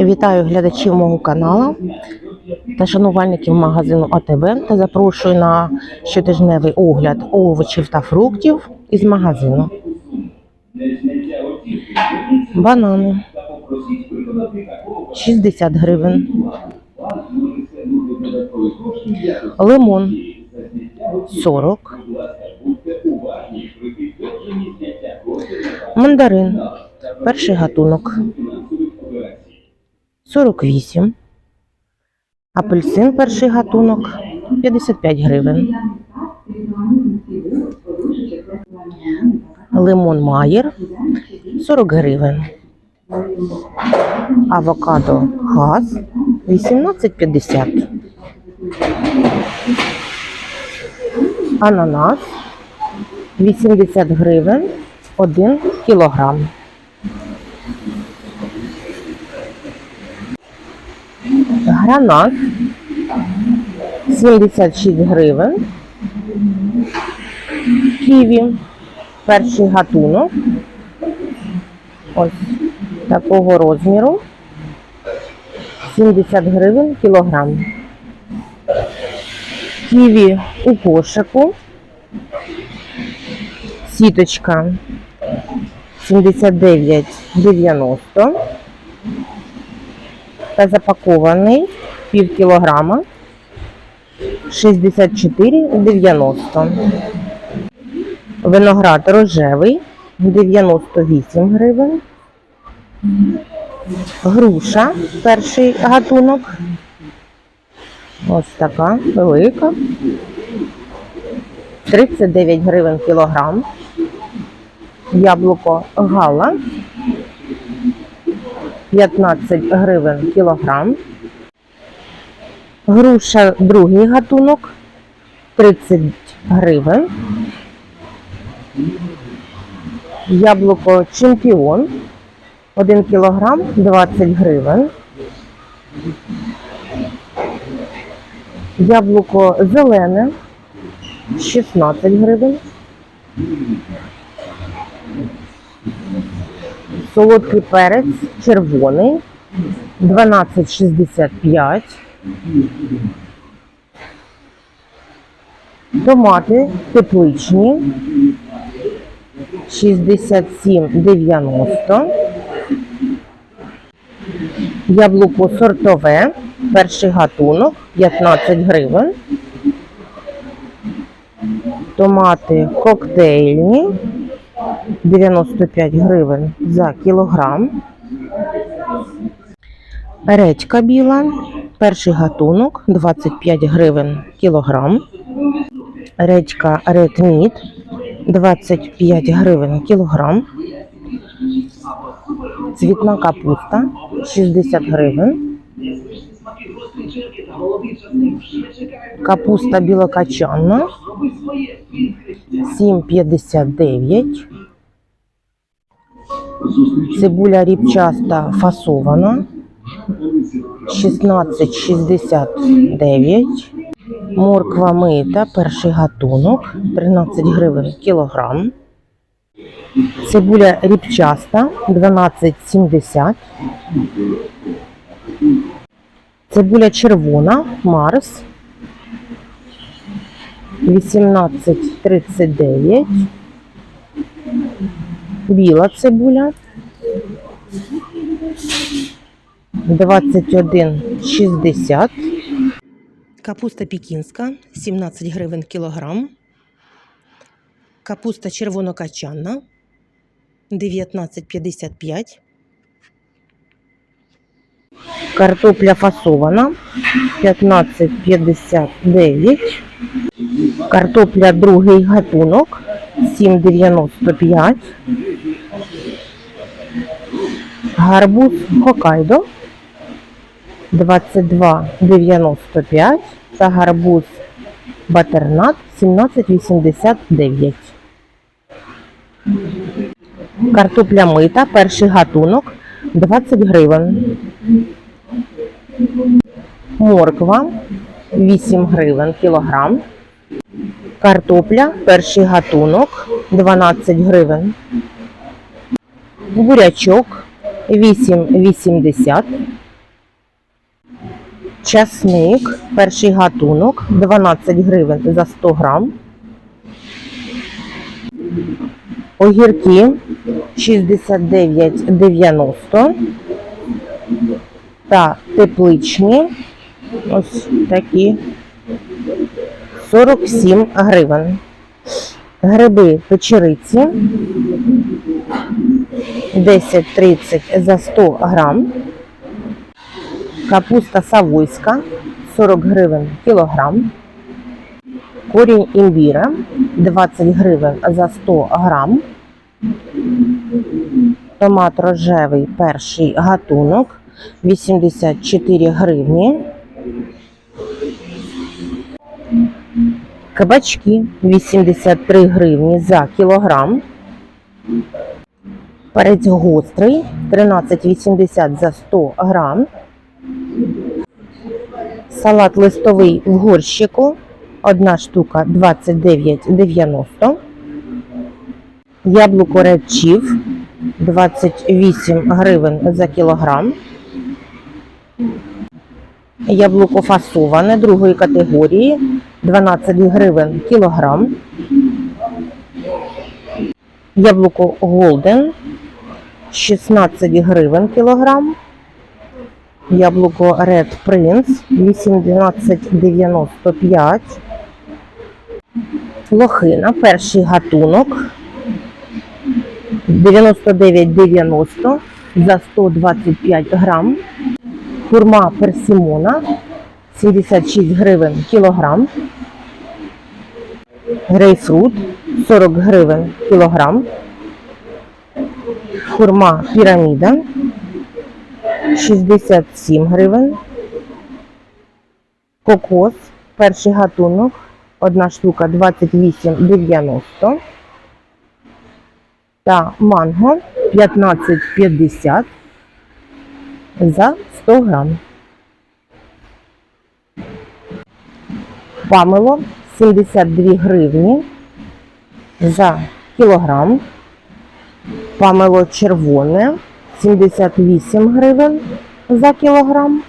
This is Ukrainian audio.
Вітаю глядачів мого каналу та шанувальників магазину АТБ та запрошую на щотижневий огляд овочів та фруктів із магазину. Банани 60 гривень. Лимон 40. Мандарин. Перший гатунок 48. Апельсин перший гатунок 55 гривень. Лимон Майер 40 гривень. Авокадо газ 18,50. Ананас 80 гривень 1 кілограм. Гранат 76 гривень. Ківі. Перший гатунок. Ось такого розміру. 70 гривень кілограм. Ківі у кошику. Сіточка 79,90 та запакований пів кілограма 64,90. Виноград рожевий 98 гривень. Груша перший гатунок. Ось така велика. 39 гривень кілограм. Яблуко гала 15 гривень кілограм. Груша другий гатунок 30 гривень. Яблуко чемпіон 1 кілограм 20 гривень. Яблуко зелене 16 гривень. Солодкий перець червоний 12,65. Томати тепличні 67,90. Яблуко сортове, перший гатунок 15 гривень. Томати коктейльні 95 гривень за кілограм. Редька біла, перший гатунок 25 гривень кілограм. Редька Red Meat 25 гривень кілограм. Цвітна капуста 60 гривень. Капуста білокачанна 7,59. Цибуля ріпчаста фасована 16,69. Морква мита, перший гатунок 13 гривень кілограм. Цибуля ріпчаста 12,70. Цибуля червона Марс 18,39. Біла цибуля 21,60. Капуста пекінська 17 гривень кілограм. Капуста червонокачанна 19,55. Картопля фасована 15,59. Картопля другий гатунок 7,95. Гарбуз Хокайдо 22,95 та гарбуз Батернат 17,89. Картопля мита, перший гатунок 20 гривень. Морква 8 гривень кілограм. Картопля, перший гатунок 12 гривень. Бурячок 8,80. Часник, перший гатунок, 12 гривень за 100 грам. Огірки 69,90 та тепличні ось такі 47 гривень. Гриби печериці 10,30 за 100 грам. Капуста савойська 40 гривень кілограм. Корінь імбіра 20 гривень за 100 грам. Томат рожевий перший гатунок 84 гривні. Кабачки 83 гривні за кілограм. Перець гострий 13,80 за 100 грам. Салат листовий в горщику. Одна штука 29,90. Яблуко Chief 28 гривень за кілограм. Яблуко фасоване другої категорії 12 гривень кілограм. Яблуко Golden 16 гривень кілограм. Яблуко Red Prince 18,95. Лохина, перший гатунок 99,90 за 125 грам. Хурма персимона 76 гривень кілограм. Грейпфрут 40 гривень кілограм. Хурма піраміда 67 гривень. Кокос, перший гатунок, одна штука 28,90. Та манго 15,50 за 100 грам. Памело 72 гривні за кілограм. Памело червоне 78 гривень за кілограм.